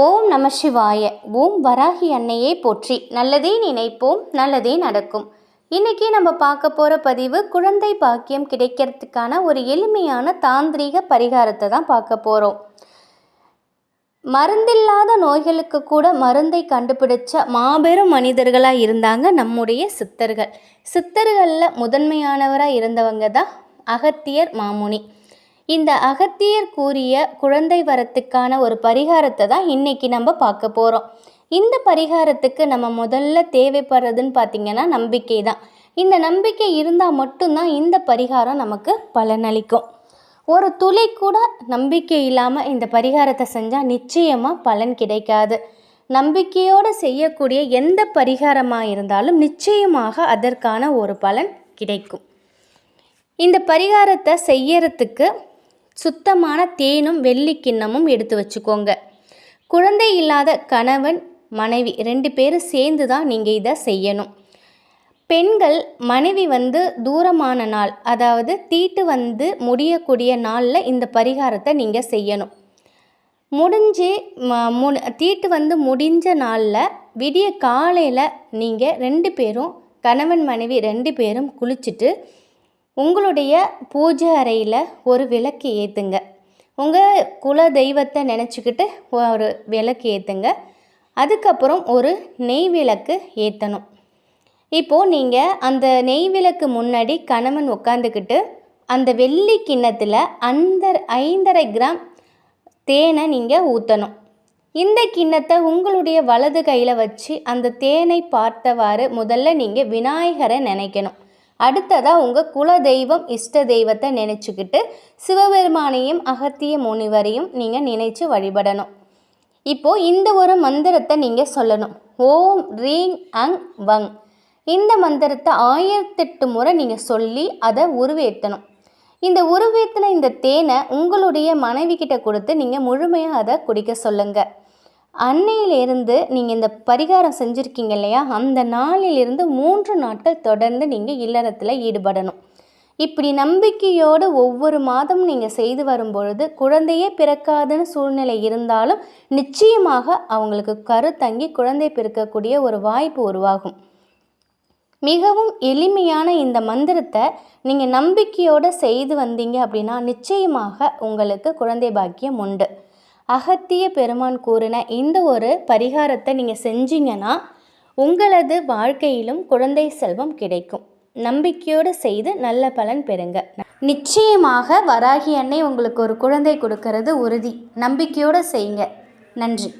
ஓம் நம சிவாய. ஓம் வராகி அன்னையே போற்றி. நல்லதே நினைப்போம் நல்லதே நடக்கும். இன்னைக்கு நம்ம பார்க்க போகிற பதிவு குழந்தை பாக்கியம் கிடைக்கிறதுக்கான ஒரு எளிமையான தாந்திரீக பரிகாரத்தை தான் பார்க்க போகிறோம் மருந்தில்லாத நோய்களுக்கு கூட மருந்தை கண்டுபிடிச்ச மாபெரும் மனிதர்களாக இருந்தாங்க நம்முடைய சித்தர்கள். சித்தர்களில் முதன்மையானவராக இருந்தவங்க தான் அகத்தியர் மாமுனி. இந்த அகத்தியர் கூறிய குழந்தை வரத்துக்கான ஒரு பரிகாரத்தை தான் இன்னைக்கு நம்ம பார்க்க போகிறோம் இந்த பரிகாரத்துக்கு நம்ம முதல்ல தேவைப்படுறதுன்னு பார்த்திங்கன்னா நம்பிக்கை தான். இந்த நம்பிக்கை இருந்தால் மட்டும்தான் இந்த பரிகாரம் நமக்கு பலனளிக்கும். ஒரு துளி கூட நம்பிக்கை இல்லாமல் இந்த பரிகாரத்தை செஞ்சால் நிச்சயமாக பலன் கிடைக்காது. நம்பிக்கையோடு செய்யக்கூடிய எந்த பரிகாரமாக இருந்தாலும் நிச்சயமாக அதற்கான ஒரு பலன் கிடைக்கும். இந்த பரிகாரத்தை செய்யறதுக்கு சுத்தமான தேனும் வெள்ளி கிண்ணமும் எடுத்து வச்சுக்கோங்க. குழந்தை இல்லாத கணவன் மனைவி ரெண்டு பேரும் சேர்ந்து தான் நீங்கள் இதை செய்யணும். பெண்கள் மனைவி வந்து தூரமான நாள் அதாவது தீட்டு வந்து முடியக்கூடிய நாளில் இந்த பரிகாரத்தை நீங்கள் செய்யணும். முடிஞ்சு மு தீட்டு வந்து முடிஞ்ச நாளில் விடிய காலையில் நீங்கள் ரெண்டு பேரும் கணவன் மனைவி ரெண்டு பேரும் குளிச்சுட்டு உங்களுடைய பூஜை அறையில் ஒரு விளக்கு ஏற்றுங்க உங்கள் குல தெய்வத்தை நினச்சிக்கிட்டு ஒரு விளக்கு ஏற்றுங்க அதுக்கப்புறம் ஒரு நெய் விளக்கு ஏற்றணும் இப்போது நீங்கள் அந்த நெய் விளக்கு முன்னாடி கணவன் உட்காந்துக்கிட்டு அந்த வெள்ளி கிண்ணத்தில் அந்த ஐந்தரை கிராம் தேனை நீங்கள் ஊற்றணும் இந்த கிண்ணத்தை உங்களுடைய வலது கையில் வச்சு அந்த தேனை பார்த்தவாறு முதல்ல நீங்கள் விநாயகரை நினைக்கணும். அடுத்ததாக உங்கள் குல தெய்வம் இஷ்ட தெய்வத்தை நினச்சிக்கிட்டு சிவபெருமானையும் அகத்திய முனிவரையும் நீங்கள் நினைச்சு வழிபடணும். இப்போது இந்த ஒரு மந்திரத்தை நீங்கள் சொல்லணும். ஓம் ரீங் அங் வங். இந்த மந்திரத்தை ஆயிரத்தெட்டு முறை நீங்கள் சொல்லி அதை உருவேற்றணும். இந்த உருவேற்றின இந்த தேனை உங்களுடைய மனைவி கிட்ட கொடுத்து நீங்கள் முழுமையாக அதை குடிக்க சொல்லுங்கள் அன்னையிலிருந்து நீங்கள் இந்த பரிகாரம் செஞ்சுருக்கீங்க இல்லையா? அந்த நாளிலிருந்து மூன்று நாட்கள் தொடர்ந்து நீங்கள் இல்லறத்தில் ஈடுபடணும். இப்படி நம்பிக்கையோடு ஒவ்வொரு மாதமும் நீங்கள் செய்து வரும்பொழுது குழந்தையே பிறக்காதுன்னு சூழ்நிலை இருந்தாலும் நிச்சயமாக அவங்களுக்கு கருத்தங்கி குழந்தை பிறக்கக்கூடிய ஒரு வாய்ப்பு உருவாகும். மிகவும் எளிமையான இந்த மந்திரத்தை நீங்கள் நம்பிக்கையோடு செய்து வந்தீங்க அப்படின்னா நிச்சயமாக உங்களுக்கு குழந்தை பாக்கியம் உண்டு. அகத்திய பெருமான் கூறின இந்த ஒரு பரிகாரத்தை நீங்கள் செஞ்சீங்கன்னா உங்களது வாழ்க்கையிலும் குழந்தை செல்வம் கிடைக்கும். நம்பிக்கையோடு செய்து நல்ல பலன் பெறுங்க. நிச்சயமாக வராகி அன்னை உங்களுக்கு ஒரு குழந்தை கொடுக்கறது உறுதி. நம்பிக்கையோடு செய்யுங்க. நன்றி.